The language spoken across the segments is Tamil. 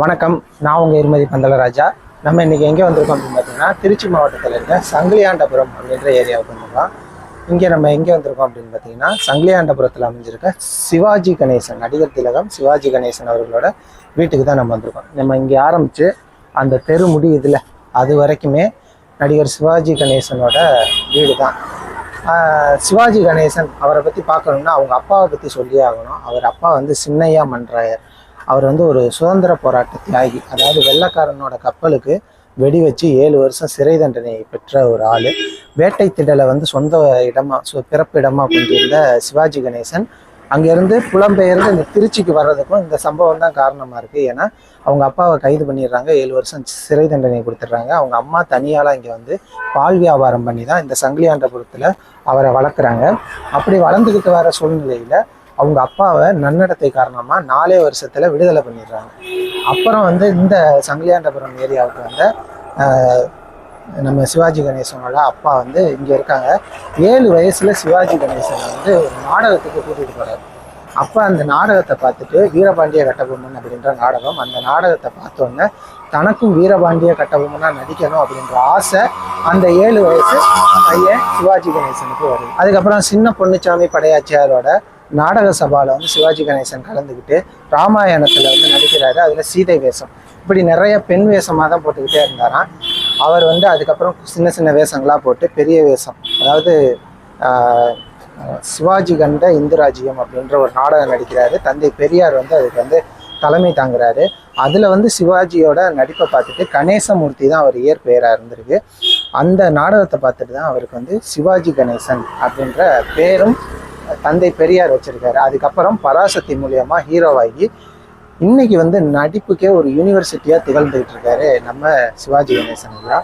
வணக்கம். நான் உங்கள் இருமதி பந்தலராஜா நம்ம இன்றைக்கி எங்கே வந்திருக்கோம் அப்படின்னு பார்த்தீங்கன்னா திருச்சி மாவட்டத்தில் இருக்க சங்கிலியாண்டபுரம் அப்படின்ற ஏரியாவுக்கு வந்திருக்கோம். இங்கே நம்ம எங்கே வந்திருக்கோம் அப்படின்னு பார்த்தீங்கன்னா சங்கிலியாண்டபுரத்தில் அமைஞ்சிருக்க சிவாஜி கணேசன் நடிகர் திலகம் சிவாஜி கணேசன் அவர்களோட வீட்டுக்கு தான் நம்ம வந்திருக்கோம். நம்ம இங்கே ஆரம்பித்து அந்த தெரு இதில் அது வரைக்குமே நடிகர் சிவாஜி கணேசனோட வீடு தான். சிவாஜி கணேசன் அவரை பற்றி பார்க்கணுன்னா அவங்க அப்பாவை பற்றி சொல்லியே ஆகணும். அவர் அப்பா வந்து சின்னையா மன்றாயர். அவர் வந்து ஒரு சுதந்திர போராட்ட தியாகி அதாவது வெள்ளைக்காரனோட கப்பலுக்கு வெடி வச்சு ஏழு வருஷம் சிறை தண்டனை பெற்ற ஒரு ஆள். வேட்டை திடலை வந்து சொந்த இடமா சு- பிறப்பிடமா கொண்டிருந்த சிவாஜி கணேசன் அங்கேருந்து புலம்பெயர்ந்து இந்த திருச்சிக்கு வர்றதுக்கும் இந்த சம்பவம் தான் காரணமாக இருக்குது ஏன்னா அவங்க அப்பாவை கைது பண்ணிடுறாங்க ஏழு வருஷம் சிறை தண்டனை கொடுத்துட்றாங்க. அவங்க அம்மா தனியாளாக இங்கே வந்து பால் வியாபாரம் பண்ணி தான் இந்த சங்கிலியாண்டபுரத்தில் அவரை வளர்க்குறாங்க. அப்படி வளர்ந்துக்கிட்டு வர சூழ்நிலையில் அவங்க அப்பாவை நன்னடத்தை காரணமாக நாலே வருஷத்தில் விடுதலை பண்ணிடுறாங்க. அப்புறம் வந்து இந்த சங்கிலியாண்டபுரம் ஏரியாவுக்கு வந்த நம்ம சிவாஜி கணேசனோட அப்பா வந்து இங்கே இருக்காங்க. ஏழு வயசில் சிவாஜி கணேசன் வந்து ஒரு நாடகத்துக்கு கூட்டிகிட்டு போகிறார் அப்போ அந்த நாடகத்தை பார்த்துட்டு வீரபாண்டிய கட்டபொம்மன் அப்படின்ற நாடகம் அந்த நாடகத்தை பார்த்தோன்னே தனக்கும் வீரபாண்டிய கட்டபொம்மனாக நடிக்கணும் அப்படின்ற ஆசை அந்த ஏழு வயசு பையன் சிவாஜி கணேசனுக்கு வருது. அதுக்கப்புறம் சின்ன பொன்னுச்சாமி படையாச்சியாரோட நாடக சபாவில் வந்து சிவாஜி கணேசன் கலந்துக்கிட்டு ராமாயணத்தில் வந்து நடிக்கிறாரு. அதில் சீதை வேஷம். இப்படி நிறைய பெண் வேஷமாக தான் போட்டுக்கிட்டே இருந்தாராம். அவர் வந்து அதுக்கப்புறம் சின்ன சின்ன வேஷங்களாக போட்டு பெரிய வேஷம். அதாவது சிவாஜி கண்ட இந்துராஜ்யம் அப்படின்ற ஒரு நாடகம் நடிக்கிறாரு. தந்தை பெரியார் வந்து அதுக்கு வந்து தலைமை தாங்குறாரு. அதில் வந்து சிவாஜியோட நடிப்பை பார்த்துட்டு கணேசமூர்த்தி தான் அவர் இயற்பெயராக இருந்திருக்கு. அந்த நாடகத்தை பார்த்துட்டு தான் அவருக்கு வந்து சிவாஜி கணேசன் அப்படின்ற பேரும் தந்தை பெரியார் வச்சுருக்காரு. அதுக்கப்புறம் பராசக்தி மூலியமா ஹீரோவாகி இன்னைக்கு வந்து நடிப்புக்கே ஒரு யூனிவர்சிட்டியாக திகழ்ந்துகிட்டு இருக்காரு நம்ம சிவாஜி கணேசன் ஐயா.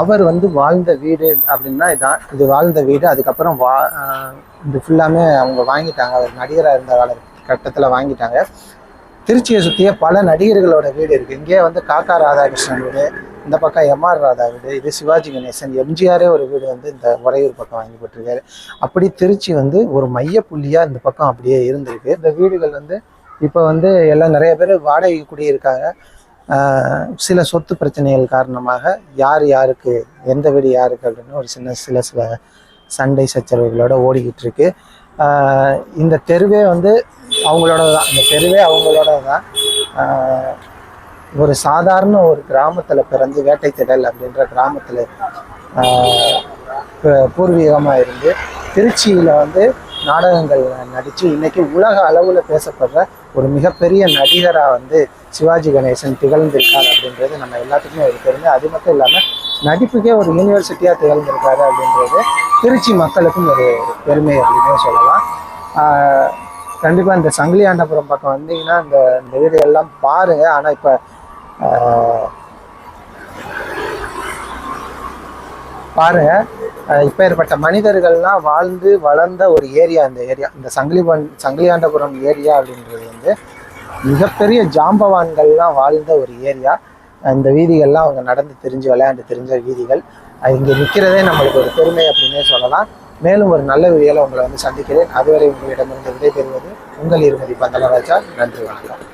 அவர் வந்து வாழ்ந்த வீடு அப்படின்னா இதான். இது வாழ்ந்த வீடு. அதுக்கப்புறம் வா இது ஃபுல்லாமே அவங்க வாங்கிட்டாங்க. அவர் நடிகராக இருந்த கால கட்டத்தில் வாங்கிட்டாங்க. திருச்சியை சுற்றியே பல நடிகர்களோட வீடு இருக்குது இங்கே வந்து காக்கா ராதாகிருஷ்ணன் வீடு இந்த பக்கம் எம்ஆர் ராதா வீடு இது சிவாஜி கணேசன் எம்ஜிஆரே ஒரு வீடு வந்து இந்த உறையூர் பக்கம் வாங்கி போட்டிருக்காரு. அப்படி திருச்சி வந்து ஒரு மையப்புள்ளியாக இந்த பக்கம் அப்படியே இருந்திருக்கு. இந்த வீடுகள் வந்து இப்போ வந்து எல்லாம் நிறைய பேர் வாடகை குடியிருக்காங்க. சில சொத்து பிரச்சனைகள் காரணமாக யார் யாருக்கு எந்த வீடு யாருக்கு அப்படின்னு ஒரு சின்ன சில சில சண்டை சச்சரவுகளோட ஓடிக்கிட்டு இருக்கு. இந்த தெருவே வந்து அவங்களோட தான் இந்த தெருவே அவங்களோட தான் ஒரு சாதாரண ஒரு கிராமத்தில் பிறந்து வேட்டை திடல் அப்படின்ற கிராமத்தில் பூர்வீகமாக இருந்து திருச்சியில் வந்து நாடகங்கள் நடித்து இன்னைக்கு உலக அளவில் பேசப்படுற ஒரு மிகப்பெரிய நடிகராக வந்து சிவாஜி கணேசன் திகழ்ந்திருக்கார் அப்படின்றது நம்ம எல்லாத்துக்குமே ஒரு தெரிஞ்சு அது மட்டும் இல்லாமல் நடிப்புக்கே ஒரு யூனிவர்சிட்டியாக திகழ்ந்திருக்காரு அப்படின்றது திருச்சி மக்களுக்கும் ஒரு பெருமை அப்படின்னு சொல்லலாம். கண்டிப்பாக இந்த சங்கிலியாண்டபுரம் பக்கம் வந்தீங்கன்னா இந்த இந்த வீடு எல்லாம் பாருங்க. ஆனால் இப்போ பாருங்க. இப்போ ஏற்பட்ட மனிதர்கள்லாம் வாழ்ந்து வளர்ந்த ஒரு ஏரியா இந்த ஏரியா. இந்த சங்கிலிவன் சங்கிலியாண்டபுரம் ஏரியா அப்படின்றது வந்து மிகப்பெரிய ஜாம்பவான்கள்லாம் வாழ்ந்த ஒரு ஏரியா. இந்த வீதிகள்லாம் அவங்க நடந்து தெரிஞ்சு விளையாண்டு தெரிஞ்ச வீதிகள். இங்கே நிற்கிறதே நம்மளுக்கு ஒரு பெருமை அப்படின்னே சொல்லலாம். மேலும் ஒரு நல்ல வீடியோவில் உங்களை வந்து சந்திக்கிறேன். அதுவரை உங்களிடமிருந்து விடைபெறுவது உங்கள் இருமதி பந்தலராஜா நன்றி வணக்கம்.